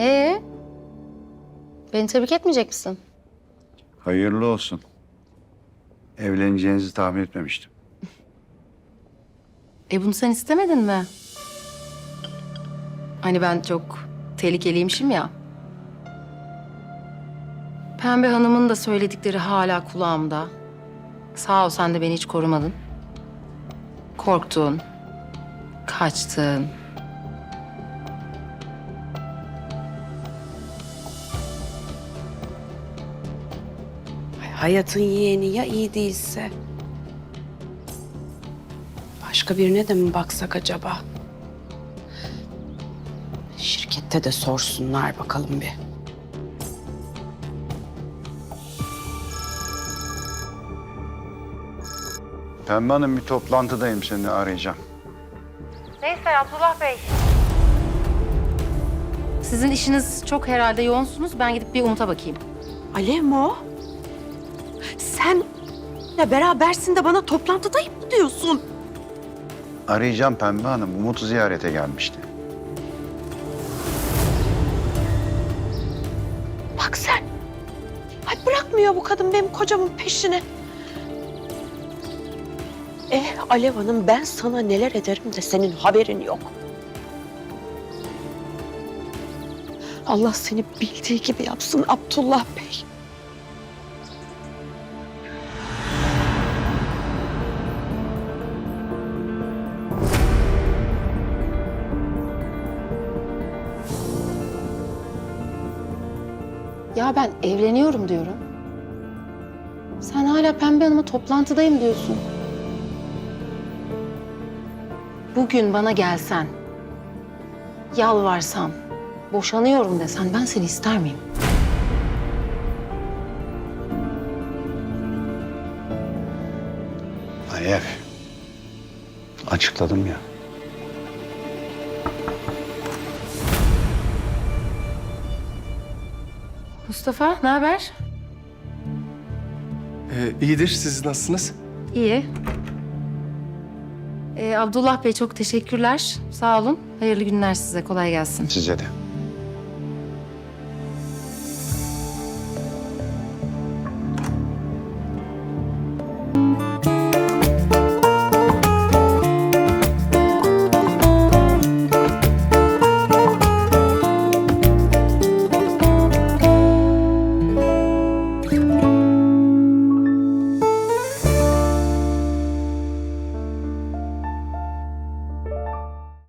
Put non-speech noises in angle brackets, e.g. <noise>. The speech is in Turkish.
Ee? Beni tebrik etmeyecek misin? Hayırlı olsun. Evleneceğinizi tahmin etmemiştim. <laughs> E bunu sen istemedin mi? Hani ben çok tehlikeliymişim ya. Pembe Hanım'ın da söyledikleri hala kulağımda. Sağ ol sen de beni hiç korumadın. Korktun. Kaçtın. Hayatın yeğeni ya iyi değilse? Başka birine de mi baksak acaba? Şirkette de sorsunlar bakalım bir. Pembe Hanım bir toplantıdayım seni arayacağım. Neyse Abdullah Bey. Sizin işiniz çok herhalde yoğunsunuz. Ben gidip bir Umut'a bakayım. Alev mi o? Sen ya berabersin de bana toplantıdayım mı diyorsun? Arayacağım Pembe Hanım. Umut'u ziyarete gelmişti. Bak sen. Ay bırakmıyor bu kadın benim kocamın peşini. Eh Alev Hanım ben sana neler ederim de senin haberin yok. Allah seni bildiği gibi yapsın Abdullah Bey. Ya ben evleniyorum diyorum. Sen hala Pembe Hanım'a toplantıdayım diyorsun. Bugün bana gelsen, yalvarsan, boşanıyorum desen ben seni ister miyim? Alev. Açıkladım ya. Mustafa, ne haber? Ee, iyidir. Siz nasılsınız? İyi. Ee, Abdullah Bey çok teşekkürler. Sağ olun. Hayırlı günler size. Kolay gelsin. Size de.